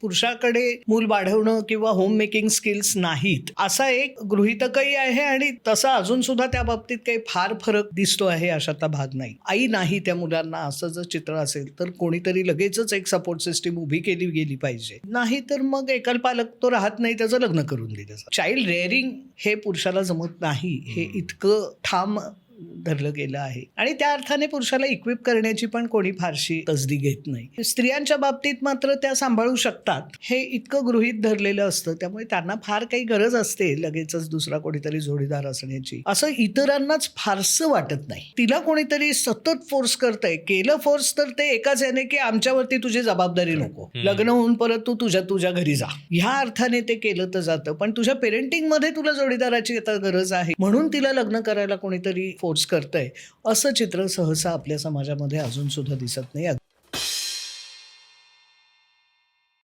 पुरुषाकडे मूल वाढवणं किंवा होम मेकिंग स्किल्स नाहीत. असा एक गृहितकही आहे आणि तसा अजून सुद्धा त्या बाबतीत काही फार फरक दिसतो आहे अशातला भाग नाही. आई नाही त्या मुलांना असं जर चित्र असेल तर कोणीतरी लगेचच एक सपोर्ट सिस्टीम उभी केली गेली पाहिजे. नाही तर मग एकल पालक तो राहत नाही त्याचं लग्न करून दिलं चाइल्ड रेअरिंग हे पुरुषाला जमत नाही. हे इतकं ठाम धरलं गेलं आहे. आणि त्या अर्थाने पुरुषाला इक्विप करण्याची पण कोणी फारशी तसदी घेत नाही. स्त्रियांच्या बाबतीत मात्र त्या सांभाळू शकतात. हे इतकं गृहीत धरलेलं असतं. त्यामुळे त्यांना फार काही गरज असते लगेचच दुसरा कोणीतरी जोडीदार असण्याची. असं इतरांनाच फारसं वाटत नाही. तिला कोणीतरी सतत फोर्स करतंय. केलं फोर्स तर ते एकाच याने की आमच्यावरती तुझी जबाबदारी नको. लग्न होऊन परत तू तुझ्या तुझ्या घरी जा. ह्या अर्थाने ते केलं तर जातं. पण तुझ्या पेरेंटिंगमध्ये तुला जोडीदाराची आता गरज आहे. म्हणून तिला लग्न करायला कोणीतरी फोर्स करतंय. असं चित्र सहसा आपल्या समाजामध्ये अजून सुद्धा दिसत नाही.